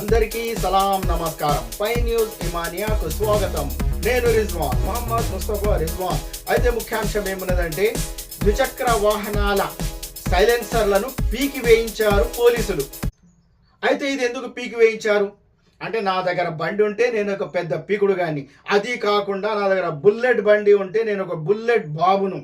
అందరికీ సలాం నమస్కారం. పై న్యూస్ ఇమానియాకు స్వాగతం. నేను రిజ్వాన్ మొహమ్మద్ ముస్తఫా రిజ్వాన్. అయితే ముఖ్యాంశం ఏమున్నదంటే ద్విచక్ర వాహనాల సైలెన్సర్లను పీకి వేయించారు పోలీసులు. అయితే ఇది ఎందుకు పీకి వేయించారు? అంటే నా దగ్గర బండి ఉంటే నేను ఒక పెద్ద పీకుడు కానీ అది కాకుండా నా దగ్గర బుల్లెట్ బండి ఉంటే నేను ఒక బుల్లెట్ బాబును.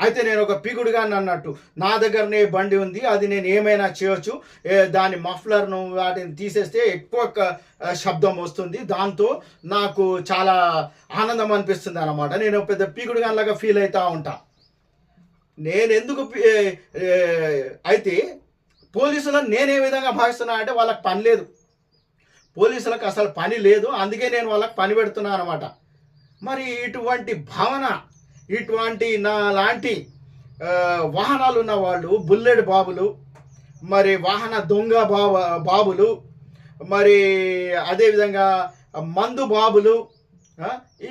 అయితే నేను ఒక పీకుడుగా అన్నట్టు నా దగ్గరనే బండి ఉంది అది నేను ఏమైనా చేయొచ్చు. దాని మఫ్లర్ను వాటిని తీసేస్తే ఎక్కువ శబ్దం వస్తుంది. దాంతో నాకు చాలా ఆనందం అనిపిస్తుంది అనమాట నేను పెద్ద పీకుడుగా లాగా ఫీల్ అవుతూ ఉంటా. నేను ఎందుకు పీ- ఏ, అయితే పోలీసులను నేనే విధంగా భావిస్తున్నా అంటే వాళ్ళకి పని లేదు. పోలీసులకు అసలు పని లేదు అందుకే నేను వాళ్ళకి పని పెడుతున్నాను అనమాట మరి ఇటువంటి భావన ఇటువంటి నా లాంటి వాహనాలు ఉన్న వాళ్ళు బుల్లెట్ బాబులు మరి వాహన దొంగ బాబ బాబులు మరి అదేవిధంగా మందు బాబులు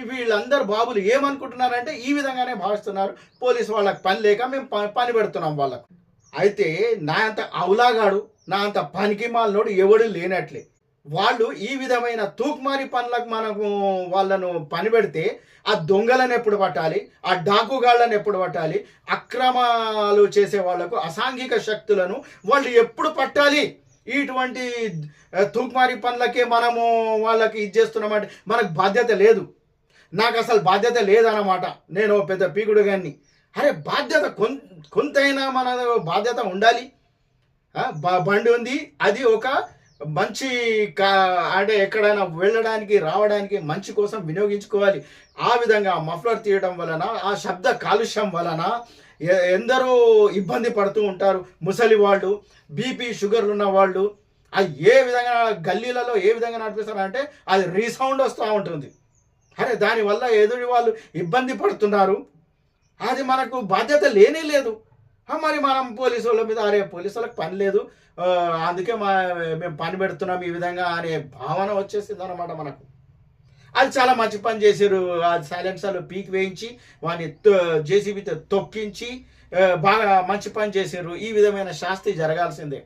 వీళ్ళందరు బాబులు ఏమనుకుంటున్నారంటే ఈ విధంగానే భావిస్తున్నారు. పోలీసు వాళ్ళకి పని లేక మేము ప- పని పెడుతున్నాం వాళ్ళకు. అయితే నా అంత అవులాగాడు నా అంత పనికి మాలినోడు ఎవడు లేనట్లే. వాళ్ళు ఈ విధమైన తూకుమారి పనులకు మనకు వాళ్ళను పని పెడితే ఆ దొంగలను ఎప్పుడు పట్టాలి? ఆ డాకుగాళ్ళను ఎప్పుడు పట్టాలి? అక్రమాలు చేసే వాళ్ళకు అసాంఘిక శక్తులను వాళ్ళు ఎప్పుడు పట్టాలి? ఇటువంటి తూక్మారి తూకుమారి పనులకే మనము వాళ్ళకి ఇచ్చేస్తున్నామంటే మనకు బాధ్యత లేదు. నాకు అసలు బాధ్యత లేదన్నమాట. నేను పెద్ద పీకుడు గాన్ని అరే బాధ్యత కొం కొంతైనా మన బాధ్యత ఉండాలి. బ- బండి ఉంది. అది ఒక మంచి కా అంటే ఎక్కడైనా వెళ్ళడానికి రావడానికి మంచి కోసం వినియోగించుకోవాలి. ఆ విధంగా మఫ్లర్ తీయడం వలన ఆ శబ్ద కాలుష్యం వలన ఎ- ఎందరో ఇబ్బంది పడుతూ ఉంటారు. ముసలి వాళ్ళు బీపీ షుగర్లు ఉన్న వాళ్ళు అది ఏ విధంగా గల్లీలలో ఏ విధంగా నడిపిస్తారంటే అది రీసౌండ్ వస్తూ ఉంటుంది. అరే దానివల్ల ఎదుటి వాళ్ళు ఇబ్బంది పడుతున్నారు. అది మనకు బాధ్యత లేనే లేదు. మరి మనం పోలీసు వాళ్ళ మీద అరే పోలీసు వాళ్ళకి పని లేదు. అందుకే మా మేము పని పెడుతున్నాం ఈ విధంగా అనే భావన వచ్చేసింది అనమాట మనకు. అది చాలా మంచి పని చేశారు. ఆ సైలెన్సర్లు పీక్ వేయించి వాడిని జేసీబీతో తొక్కించి బాగా మంచి పని చేశారు. ఈ విధమైన శాస్తి జరగాల్సిందే.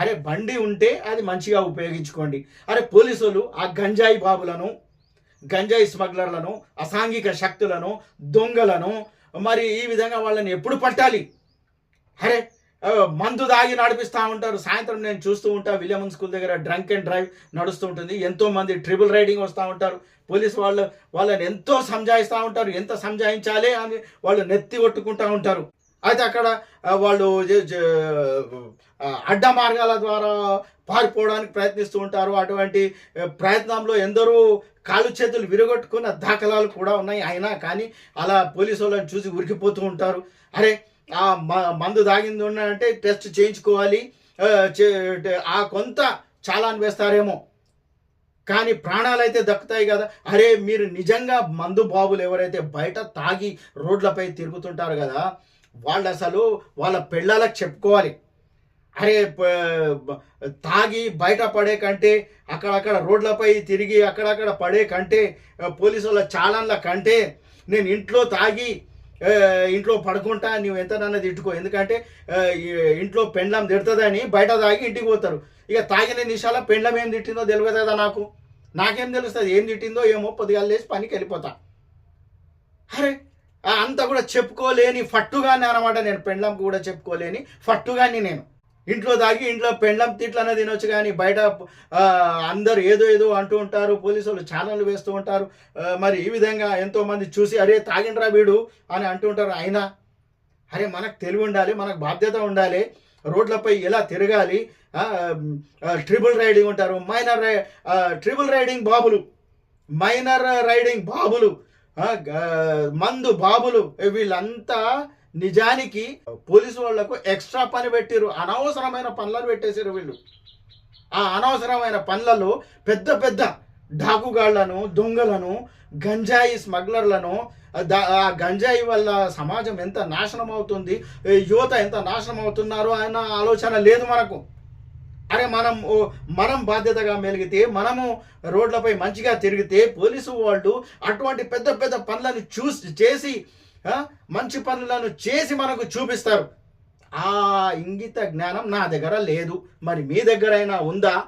అరే బండి ఉంటే అది మంచిగా ఉపయోగించుకోండి. అరే పోలీసులు ఆ గంజాయి బాబులను గంజాయి స్మగ్లర్లను అసాంఘిక శక్తులను దొంగలను మరి ఈ విధంగా వాళ్ళని ఎప్పుడు పట్టాలి? అరే మందు దాగి నడిపిస్తూ ఉంటారు. సాయంత్రం నేను చూస్తూ ఉంటా. విలియమన్ స్కూల్ దగ్గర డ్రంక్ అండ్ డ్రైవ్ నడుస్తూ ఉంటుంది. ఎంతో మంది ట్రిపుల్ రైడింగ్ వస్తూ ఉంటారు. పోలీసు వాళ్ళు వాళ్ళని ఎంతో సంజాయిస్తూ ఉంటారు. ఎంత సంజాయించాలి అని వాళ్ళు నెత్తి కొట్టుకుంటూ ఉంటారు. అయితే అక్కడ వాళ్ళు అడ్డ మార్గాల ద్వారా పారిపోవడానికి ప్రయత్నిస్తూ ఉంటారు. అటువంటి ప్రయత్నంలో ఎందరో కాలు చేతులు విరగొట్టుకున్న దాఖలాలు కూడా ఉన్నాయి. అయినా కానీ అలా పోలీసు వాళ్ళని చూసి ఉరికిపోతూ ఉంటారు. అరే ఆ మందు దాగింది ఉన్నదంటే టెస్ట్ చేయించుకోవాలి. ఆ, చే- ఆ కొంత చాలా వేస్తారేమో. కానీ ప్రాణాలు అయితే దక్కుతాయి కదా. అరే మీరు నిజంగా మందు బాబులు ఎవరైతే బయట తాగి రోడ్లపై తిరుగుతుంటారు కదా వాళ్ళు అసలు వాళ్ళ పెళ్ళాలకు చెప్పుకోవాలి. అరే తాగి బయట పడే కంటే అక్కడక్కడ రోడ్లపై తిరిగి అక్కడక్కడ పడే కంటే పోలీసు వాళ్ళ చాలన్ల కంటే నేను ఇంట్లో తాగి ఇంట్లో పడుకుంటా నువ్వు ఎంత నన్ను తిట్టుకో ఎందుకంటే ఇంట్లో పెండ్లం తిడుతుందని బయట తాగి ఇంటికి పోతారు. ఇక తాగిన నిమిషాల పెండ్లం ఏం తిట్టిందో తెలియదు కదా నాకు. నాకేం తెలుస్తుంది? ఏం తిట్టిందో ఏమో పొద్దుగాల లేచి పనికి వెళ్ళిపోతా. అరే అంత అంతా కూడా చెప్పుకోలేని ఫట్టుగానే అనమాట నేను. పెండ్లంకి కూడా చెప్పుకోలేని ఫట్టుగాని నేను. ఇంట్లో దాగి ఇంట్లో పెండ్లం తిట్లనే తినొచ్చు కానీ బయట అందరు అందరూ ఏదో ఏదో అంటూ ఉంటారు పోలీసులు ఛానళ్ళు వేస్తూ ఉంటారు. మరి ఈ విధంగా ఎంతోమంది చూసి అరే తాగిండ్రా వీడు అని అంటూ ఉంటారు అయినా. అరే మనకు తెలివి ఉండాలి మనకు బాధ్యత ఉండాలి రోడ్లపై ఎలా తిరగాలి ట్రిబుల్ ట్రిపుల్ రైడింగ్ ఉంటారు మైనర్ రై- ట్రిపుల్ రైడింగ్ బాబులు మైనర్ రైడింగ్ బాబులు మందు బాబులు వీళ్ళంతా నిజానికి పోలీసు వాళ్ళకు ఎక్స్ట్రా పని పెట్టిరు అనవసరమైన పనులను పెట్టేశారు వీళ్ళు. ఆ అనవసరమైన పనులలో పెద్ద పెద్ద డాకుగాళ్ళను దొంగలను గంజాయి స్మగ్లర్లను ఆ గంజాయి వల్ల సమాజం ఎంత నాశనం అవుతుంది యువత ఎంత నాశనం అవుతున్నారో అన్న ఆలోచన లేదు మనకు. అరే మనం మనం బాధ్యతగా మెలిగితే మనము రోడ్లపై మంచిగా తిరిగితే పోలీసు వాళ్ళు అటువంటి పెద్ద పెద్ద పనులను చూసి చేసి మంచి పనులను చేసి మనకు చూపిస్తారు. ఆ ఇంగిత జ్ఞానం నా దగ్గర లేదు. మరి మీ దగ్గరైనా ఉందా?